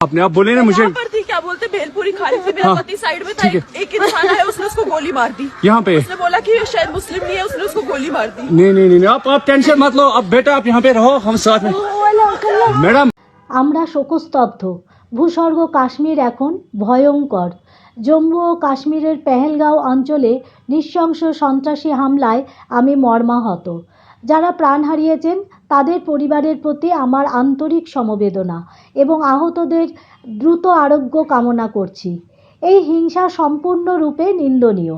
आपने आप बोले ना मुझे यहाँ पर थी क्या बोलते भेलपुरी खा रही थी मेरा हाँ, पति साइड में था ठीक है। एक एक इंसान आया उसने उसको गोली मार दी यहाँ पे उसने बोला कि ये शायद मुस्लिम नहीं है उसने उसको गोली मार दी नहीं नहीं नहीं आप आप टेंशन मत लो अब बेटा आप यहाँ पे रहो हम साथ में मैडम আমরা শোকস্তব্ধ ভূস্বর্গ কাশ্মীর এখন ভয়ঙ্কর জম্মু ও কাশ্মীরের পেহেলগাঁও অঞ্চলে নৃশংস সন্ত্রাসী হামলায় আমি মর্মাহত যারা প্রাণ হারিয়েছেন তাদের পরিবারের প্রতি আমার আন্তরিক সমবেদনা এবং আহতদের দ্রুত আরোগ্য কামনা করছি। এই হিংসা সম্পূর্ণরূপে নিন্দনীয়।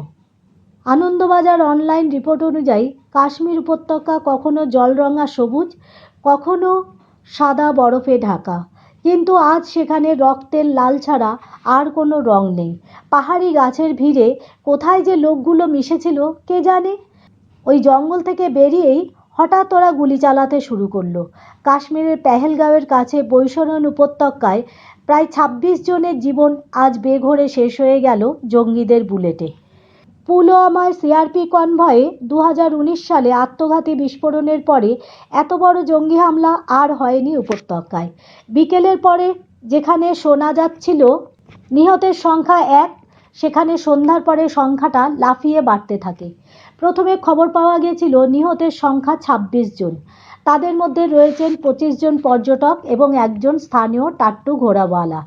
আনন্দবাজার অনলাইন রিপোর্ট অনুযায়ী, কাশ্মীর উপত্যকা কখনো জলরঙা সবুজ, কখনো সাদা বরফে ঢাকা। কিন্তু আজ সেখানে রক্তের লাল ছাড়া আর কোনো রং নেই। পাহাড়ি গাছের ভিড়ে কোথায় যে লোকগুলো মিশেছিল, কে জানে? ওই জঙ্গল থেকে বেরিয়েই হঠাৎ ওরা গুলি চালাতে শুরু করল। কাশ্মীরের পেহেলগাঁওয়ের কাছে বৈশরণ উপত্যকায় প্রায় ছাব্বিশ জনের জীবন আজ বেঘরে শেষ হয়ে গেল জঙ্গিদের বুলেটে। পুলওয়ামায় সিআরপি কনভয়ে দু হাজার উনিশ সালে আত্মঘাতী বিস্ফোরণের পরে এত বড় জঙ্গি হামলা আর হয়নি উপত্যকায়। বিকেলের পরে যেখানে শোনা যাচ্ছিল, নিহতের সংখ্যা এক সেখানে সন্ধ্যার পরে সংখ্যাটা লাফিয়ে বাড়তে থাকে। প্রথমে খবর পাওয়া গিয়েছিল নিহতের সংখ্যা ২৬ জন। তাদের মধ্যে রয়েছেন পঁচিশ জন পর্যটক এবং একজন স্থানীয় টাট্টু ঘোড়াওয়ালা।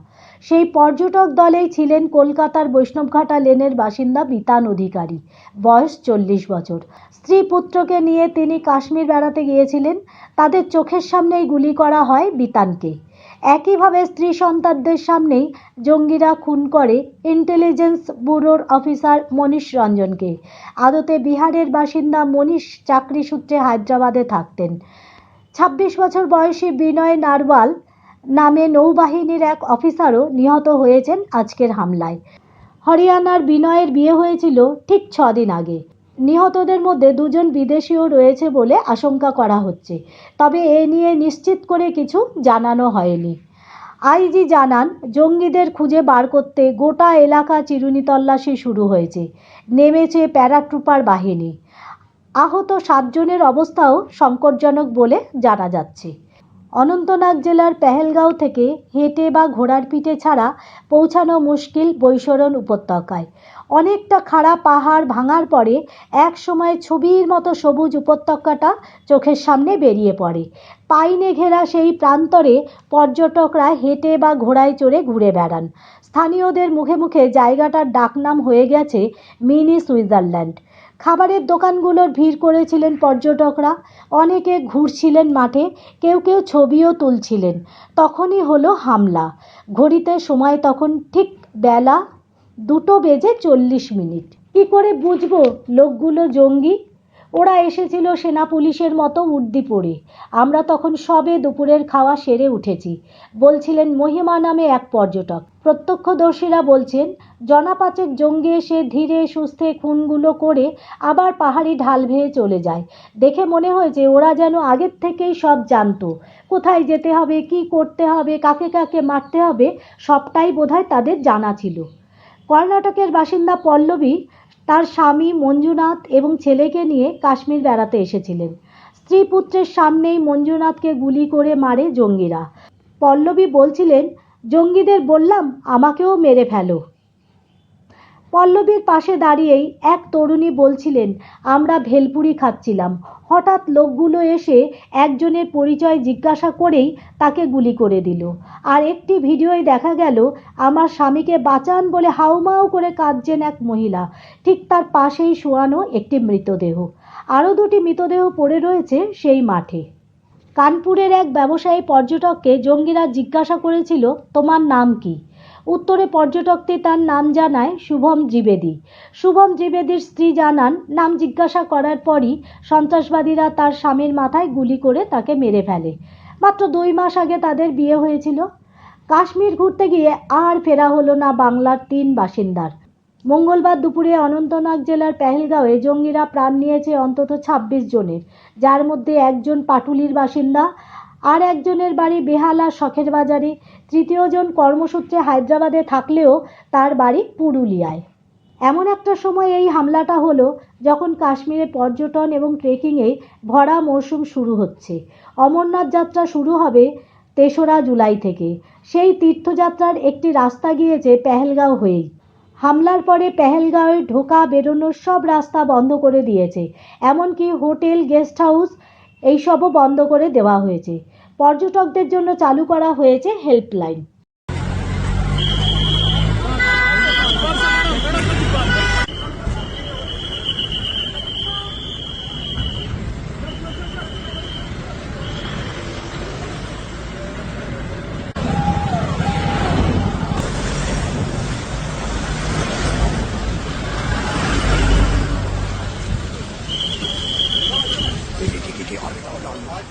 সেই পর্যটক দলেই ছিলেন কলকাতার বৈষ্ণবঘাটা লেনের বাসিন্দা বিতান অধিকারী। বয়স চল্লিশ বছর। স্ত্রী পুত্রকে নিয়ে তিনি কাশ্মীর বেড়াতে গিয়েছিলেন। তাদের চোখের সামনেই গুলি করা হয় বিতানকে। একইভাবে স্ত্রী সন্তানদের সামনেই জঙ্গিরা খুন করে ইন্টেলিজেন্স ব্যুরোর অফিসার মনীষ রঞ্জনকে। আদতে বিহারের বাসিন্দা মনীষ চাকরি সূত্রে হায়দ্রাবাদে থাকতেন। ছাব্বিশ বছর বয়সী বিনয় নারওয়াল নামে নৌবাহিনীর এক অফিসারও নিহত হয়েছেন আজকের হামলায়। হরিয়ানার বিনয়ের বিয়ে হয়েছিল ঠিক ছদিন আগে। নিহতদের মধ্যে দুজন বিদেশিও রয়েছে বলে আশঙ্কা করা হচ্ছে। তবে এ নিয়ে নিশ্চিত করে কিছু জানানো হয়নি। আইজি জানান, জঙ্গিদের খুঁজে বার করতে গোটা এলাকা চিরুনি তল্লাশি শুরু হয়েছে। নেমেছে প্যারাট্রুপার বাহিনী। আহত সাতজনের অবস্থাও সংকটজনক বলে জানা যাচ্ছে। অনন্তনাগ জেলার পেহেলগাঁও থেকে হেঁটে বা ঘোড়ার পিঠে ছাড়া পৌঁছানো মুশকিল বৈশরণ উপত্যকায়। অনেকটা খাড়া পাহাড় ভাঙার পরে এক সময় ছবির মতো সবুজ উপত্যকাটা চোখের সামনে বেরিয়ে পড়ে। পাইনে ঘেরা সেই প্রান্তরে পর্যটকরা হেঁটে বা ঘোড়ায় চড়ে ঘুরে বেড়ান। স্থানীয়দের মুখে মুখে জায়গাটার ডাকনাম হয়ে গেছে মিনি সুইজারল্যান্ড। খাবারের দোকানগুলোর ভিড় করেছিলেন পর্যটকরা। অনেকে ঘুরছিলেন মাঠে, কেউ কেউ ছবিও তুলছিলেন। তখনই হলো হামলা। ঘড়িতে সময় তখন ঠিক বেলা দুটো বেজে চল্লিশ মিনিট। কী করে বুঝব? লোকগুলো জঙ্গি। ওরা এসেছিল সেনা পুলিশের মতো উর্দি পরে আমরা তখন সবে দুপুরের খাওয়া সেরে উঠেছি। বলছিলেন, মহিমা নামে এক পর্যটক। প্রত্যক্ষদর্শীরা বলছেন, জনাপাচেক জঙ্গি এসে ধীরে সুস্থে খুনগুলো করে আবার পাহাড়ি ঢাল ভেয়ে চলে যায়। দেখে মনে হয়েছে ওরা যেন আগের থেকেই সব জানতো। কোথায় যেতে হবে, কি করতে হবে, কাকে কাকে মারতে হবে, সবটাই বোধহয় তাদের জানা ছিল। কর্ণাটকের বাসিন্দা পল্লবী তার স্বামী মঞ্জুনাথ এবং ছেলেকে নিয়ে কাশ্মীর বেড়াতে এসেছিলেন। স্ত্রী পুত্রের সামনেই মঞ্জুনাথকে গুলি করে মারে জঙ্গিরা। পল্লবী বলছিলেন, জঙ্গিদের বললাম, আমাকেও মেরে ফেলো। পল্লবীর পাশে দাঁড়িয়েই এক তরুণী বলছিলেন, আমরা ভেলপুরি খাচ্ছিলাম। হঠাৎ লোকগুলো এসে একজনের পরিচয় জিজ্ঞাসা করেই তাকে গুলি করে দিল। আর একটি ভিডিওয় দেখা গেল, আমার স্বামীকে বাঁচান বলে হাউমাউ করে কাঁদছেন এক মহিলা। ঠিক তার পাশেই শোয়ানো একটি মৃতদেহ। আরও দুটি মৃতদেহ পড়ে রয়েছে সেই মাঠে। কানপুরের এক ব্যবসায়ী পর্যটককে জঙ্গিরা জিজ্ঞাসা করেছিল, তোমার নাম কি? উত্তরে পর্যটকটি তার নাম জানায় শুভম ত্রিবেদী। শুভম ত্রিবেদীর স্ত্রী জানান, নাম জিজ্ঞাসা করার পরই সন্ত্রাসবাদীরা তার স্বামীর মাথায় গুলি করে তাকে মেরে ফেলে। মাত্র দুই মাস আগে তাদের বিয়ে হয়েছিল। কাশ্মীর ঘুরতে গিয়ে আর ফেরা হলো না বাংলার তিন বাসিন্দার। মঙ্গলবার দুপুরে অনন্তনাগ জেলার পেহেলগাঁওয়ে জঙ্গিরা প্রাণ নিয়েছে অন্তত ছাব্বিশ জনের। যার মধ্যে একজন পাটুলির বাসিন্দা আর একজনের বাড়ি বেহালা শখের বাজারে। তৃতীয়জন কর্মসূত্রে হায়দ্রাবাদে থাকলেও তার বাড়ি পুরুলিয়ায়। এমন একটা সময় এই হামলাটা হলো যখন কাশ্মীরে পর্যটন এবং ট্রেকিংয়ে ভরা মরশুম শুরু হচ্ছে। অমরনাথ যাত্রা শুরু হবে তেসরা জুলাই থেকে। সেই তীর্থযাত্রার একটি রাস্তা গিয়েছে পেহেলগাঁও হয়েই। হামলার পরে পেহেলগাঁওয়ে ঢোকা বেরোনোর সব রাস্তা বন্ধ করে দিয়েছে। এমনকি হোটেল, গেস্ট হাউস এইসবও বন্ধ করে দেওয়া হয়েছে। পর্যটকদের জন্য চালু করা হয়েছে হেল্পলাইন